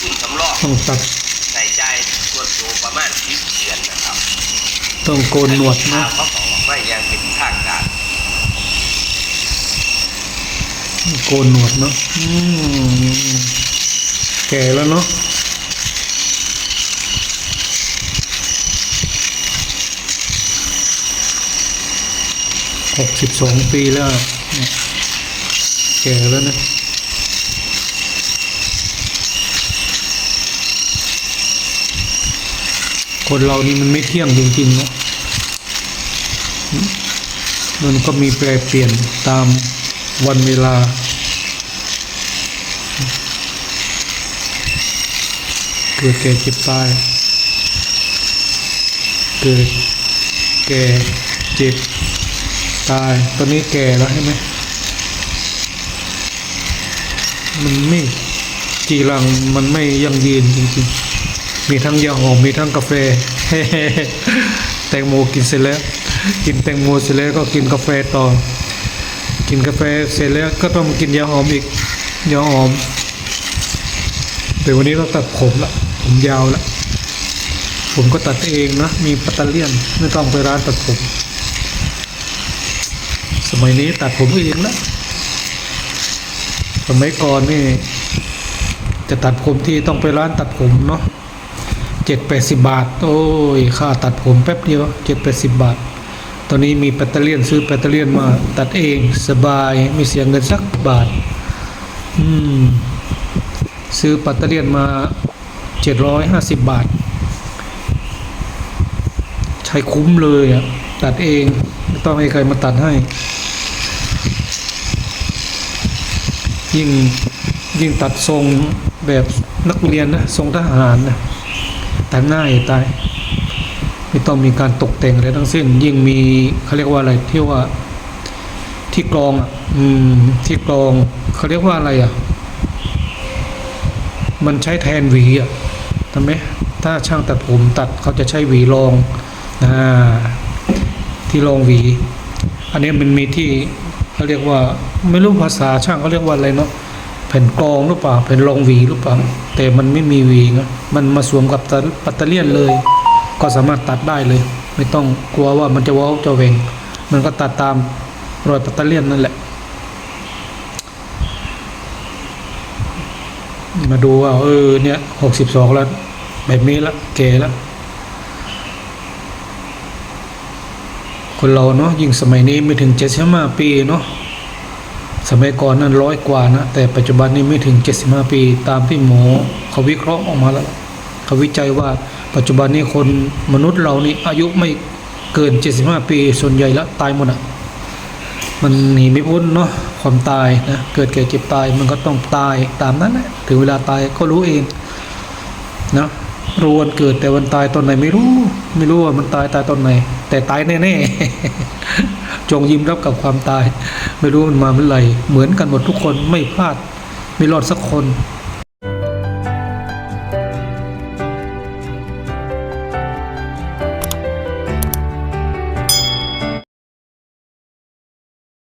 ต้องมีทุนสำรองต้องตัดใส่ใจส่วนตัวประมาณสิบเดือนนะครับ ต้องโกนหนวดข่านะวเขาบอกว่ายังเป็นทางการโกนหนวดเนาะอืมแก่แล้วเนาะหกสิบสองปีแล้วเนี่ยแก่แล้วนะ คนเรานี่มันไม่เที่ยงจริงๆเนาะมันก็มีแปรเปลี่ยนตามวันเวลา เกิดแก่เจ็บตาย เกิดแก่เจ็บตาย ตอนนี้แก่แล้วใช่ไหมมันไม่จีรังมันไม่ยั่งยืนจริงๆ มีทั้งยาหอมมีทั้งกาแฟแตงโมกินเสร็จแล้ว กินแตงโมเสร็จแล้วก็กินกาแฟต่อ กินกาแฟเสร็จแล้วก็ต้องกินยาหอมอีกยาหอมแต่วันนี้เราตัดผมละผมยาวละผมก็ตัดเองนะมีปัตเตอร์เลียนไม่ต้องไปร้านตัดผม สมัยนี้ตัดผมเองละสมัยก่อนนี่จะตัดผมที่ต้องไปร้านตัดผมเนาะ จ็ดแปดสิบบาท โอ้ย ค่าตัดผมแป๊บเดียวเจ็ดแปดสิบบาท ตอนนี้มีแบตเตอรี่นซื้อแบตเตอรี่นมาตัดเองสบายไม่เสียเงินสักบาท อืม ซื้อแบตเตอรี่นมาเจ็ดร้อยห้าสิบบาท ใช้คุ้มเลยอะ ตัดเองไม่ต้องให้ใครมาตัดให้ ยิ่งยิ่งตัดทรงแบบนักเรียนนะทรงทหารนะ แตัดง่ายตายไม่ต้องมีการตกแต่งอะไรทั้งสิ้น ยิ่งมีเขาเรียกว่าอะไรที่ว่าที่กรองอะอืมที่กรองเขาเรียกว่าอะไรอะ มันใช้แทนหวีอะทำไหมถ้าช่างตัดผมตัดเขาจะใช้หวีรองอ่าที่รองหวี อันนี้มันมีที่เขาเรียกว่า ไม่รู้ภาษาช่างเขาเรียกว่าอะไรเนาะ แผ่นกรองหรือเปล่าแผ่นรองหวีหรือเปล่า แต่มันไม่มีหวีนะมันมาสวมกับปัตเตอร์เลียนเลย ก็สามารถตัดได้เลย ไม่ต้องกลัวว่ามันจะว้าจะเวงมันก็ตัดตามรอยปัตเตอร์เลียนนั่นแหละ มาดูว่าเออเนี่ยหกสิบสองแล้ว แบบนี้ละแก่แล้วคนเราเนาะยิ่งสมัยนี้ไม่ถึงเจ็ดสิบห้าปีเนาะ สมัยก่อนนั้นร้อยกว่านะ แต่ปัจจุบันนี้ไม่ถึงเจ็ดสิบห้าปีตามที่หมอเขาวิเคราะห์ออกมาแล้วเขาวิจัยว่าปัจจุบันนี้คนมนุษย์เรานี่อายุไม่เกินเจ็ดสิบห้าปี ส่วนใหญ่แล้วตายหมดอะมันหนีไม่พ้นเนาะความตายนะเกิดแก่เจ็บตายมันก็ต้องตายตามนั้นแหละถึงเวลาตายก็รู้เองนะรู้วันเกิดแต่วันตายตอนไหนไม่รู้ ไม่รู้ว่ามันตายตายตอนไหน แต่ตายแน่ๆ จงยิ้มรับกับความตาย ไม่รู้มันมาเมื่อไหร่เหมือนกันหมดทุกคนไม่พลาดไม่รอดสักคน